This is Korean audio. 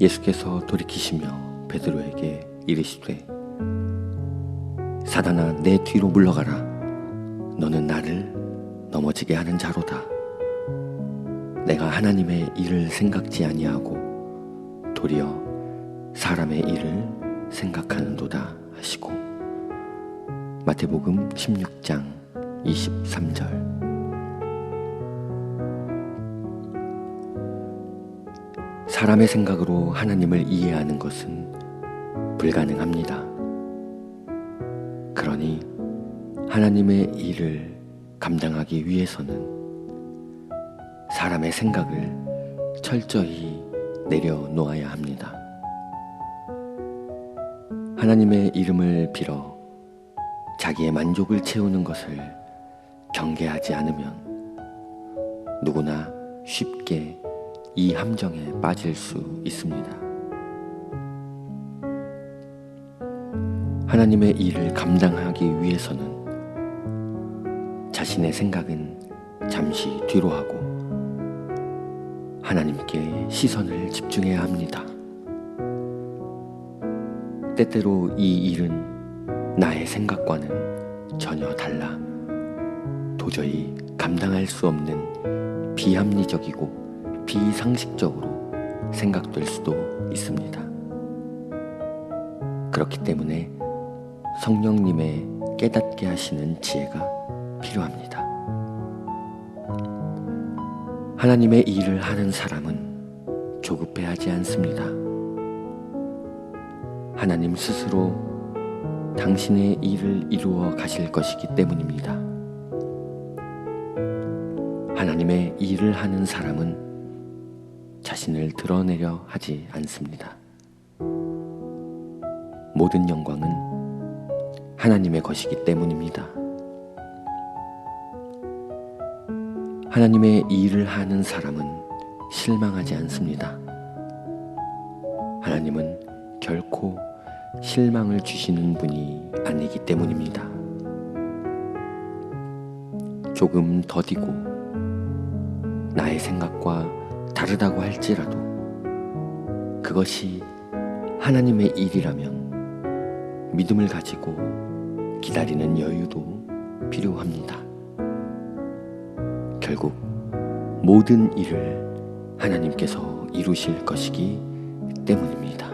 예수께서 돌이키시며 베드로에게 이르시되 사단아 내 뒤로 물러가라. 너는 나를 넘어지게 하는 자로다. 내가 하나님의 일을 생각지 아니하고 도리어 사람의 일을 생각하는도다. 하시고 마태복음 16장 23절 사람의 생각으로 하나님을 이해하는 것은 불가능합니다. 그러니 하나님의 일을 감당하기 위해서는 사람의 생각을 철저히 내려놓아야 합니다. 하나님의 이름을 빌어 자기의 만족을 채우는 것을 경계하지 않으면 누구나 쉽게 이 함정에 빠질 수 있습니다. 하나님의 일을 감당하기 위해서는 자신의 생각은 잠시 뒤로 하고 하나님께 시선을 집중해야 합니다. 때때로 이 일은 나의 생각과는 전혀 달라 도저히 감당할 수 없는 비합리적이고 비상식적으로 생각될 수도 있습니다. 그렇기 때문에 성령님의 깨닫게 하시는 지혜가 필요합니다. 하나님의 일을 하는 사람은 조급해하지 않습니다. 하나님 스스로 당신의 일을 이루어 가실 것이기 때문입니다. 하나님의 일을 하는 사람은 자신을 드러내려 하지 않습니다. 모든 영광은 하나님의 것이기 때문입니다. 하나님의 일을 하는 사람은 실망하지 않습니다. 하나님은 결코 실망을 주시는 분이 아니기 때문입니다. 조금 더디고 나의 생각과 다르다고 할지라도 그것이 하나님의 일이라면 믿음을 가지고 기다리는 여유도 필요합니다. 결국 모든 일을 하나님께서 이루실 것이기 때문입니다.